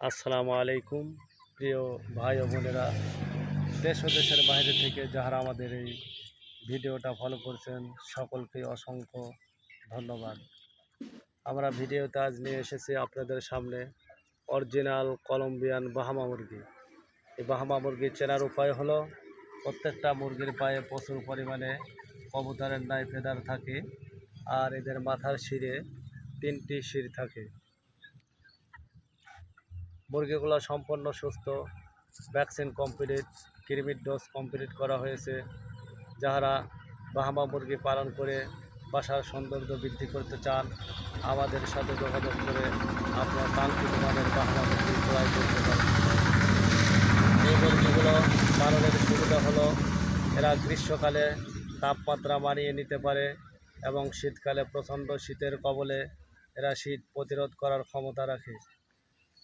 আসসালামু আলাইকুম, প্রিয় ভাই ও বোনেরা। দেশ ও দেশের বাইরে থেকে যারা আমাদের এই ভিডিওটা ফলো করছেন, সকলকে অসংখ্য ধন্যবাদ। আমরা ভিডিওতে আজ নিয়ে এসেছি আপনাদের সামনে অরিজিনাল কলম্বিয়ান বাহামা মুরগি। এই বাহামা মুরগি চেনার উপায় হলো, প্রত্যেকটা মুরগির পায়ে প্রচুর পরিমাণে কবুতরের নাই ফেদার থাকে, আর এদের মাথার শিরে তিনটি শির থাকে। মুরগিগুলো সম্পূর্ণ সুস্থ ভ্যাকসিন কমপ্লিট কৃমির ডোজ কমপ্লিট করা হয়েছে। যারা বাহামা মুরগি পালন করে বাসার সৌন্দর্য বৃদ্ধি করতে চান, আমাদের সাথে যোগাযোগ করে আপনার কাঙ্ক্ষিত মানের বাহামা মুরগি ক্রয় করতে পারেন। এই মুরগিগুলো পালনের সুবিধা হলো, এরা গ্রীষ্মকালে তাপমাত্রা মানিয়ে নিতে পারে এবং শীতকালে প্রচণ্ড শীতের কবলে এরা শীত প্রতিরোধ করার ক্ষমতা রাখে।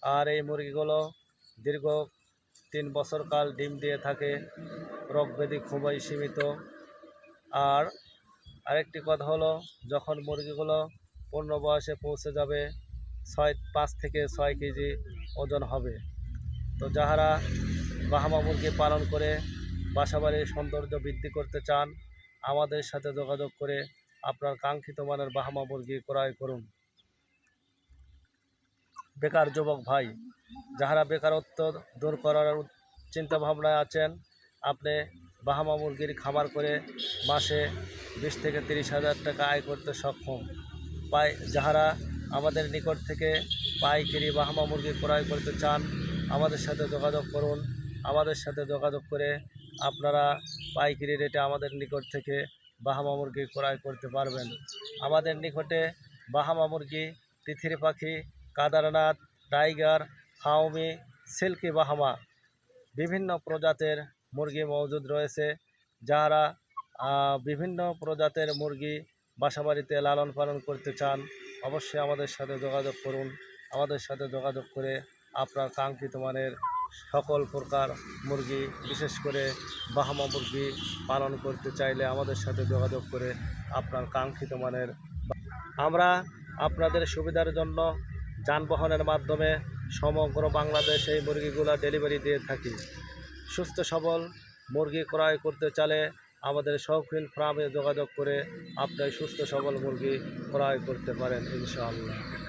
আর এই মুরগিগুলো দীর্ঘ তিন বছর কাল ডিম দিয়ে থাকে। রোগ ব্যাধি খুবই সীমিত। আর আরেকটি কথা হলো, যখন মুরগিগুলো পূর্ণ বয়সে পৌঁছে যাবে, ছয়, পাঁচ থেকে ছয় কেজি ওজন হবে। তো যাহারা বাহামা মুরগি পালন করে, বাসাবাড়ির সৌন্দর্য বৃদ্ধি করতে চান, আমাদের সাথে যোগাযোগ করে আপনার কাঙ্ক্ষিত মানের বাহামা মুরগি ক্রয় করুন। বেকার যুবক ভাই, যাহারা বেকারত্ব দূর করার চিন্তা ভাবনায় আছেন, আপনি বাহামা মুরগির খামার করে মাসে বিশ থেকে তিরিশ হাজার টাকা আয় করতে সক্ষম। পাই, যাহারা আমাদের নিকট থেকে পাইকারি বাহামা মুরগি ক্রয় করতে চান, আমাদের সাথে যোগাযোগ করুন। আমাদের সাথে যোগাযোগ করে আপনারা পাইকারি রেটে আমাদের নিকট থেকে বাহামা মুরগি ক্রয় করতে পারবেন। আমাদের নিকটে বাহামা মুরগি, তিথির পাখি কাদারনাথ, টাইগার হাউমি সিল্কি বাহামা বিভিন্ন প্রজাতের মুরগি মজুদ রয়েছে যারা বিভিন্ন প্রজাতের মুরগি বাসাবাড়িতে লালন পালন করতে চান, অবশ্যই আমাদের সাথে যোগাযোগ করুন। আমাদের সাথে যোগাযোগ করে আপনার কাঙ্ক্ষিত মানের সকল প্রকার মুরগি, বিশেষ করে বাহামা মুরগি পালন করতে চাইলে আমাদের সাথে যোগাযোগ করে আপনার কাঙ্ক্ষিত মানের আমরা আপনাদের সুবিধার জন্য যানবাহনের মাধ্যমে সমগ্র বাংলাদেশে এই মুরগিগুলো ডেলিভারি দিয়ে থাকি। সুস্থ, সবল মুরগি ক্রয় করতে চালে আমাদের শৌখিন ফার্মে যোগাযোগ করে আপনি সুস্থ, সবল মুরগি ক্রয় করতে পারেন, ইনশাআল্লাহ।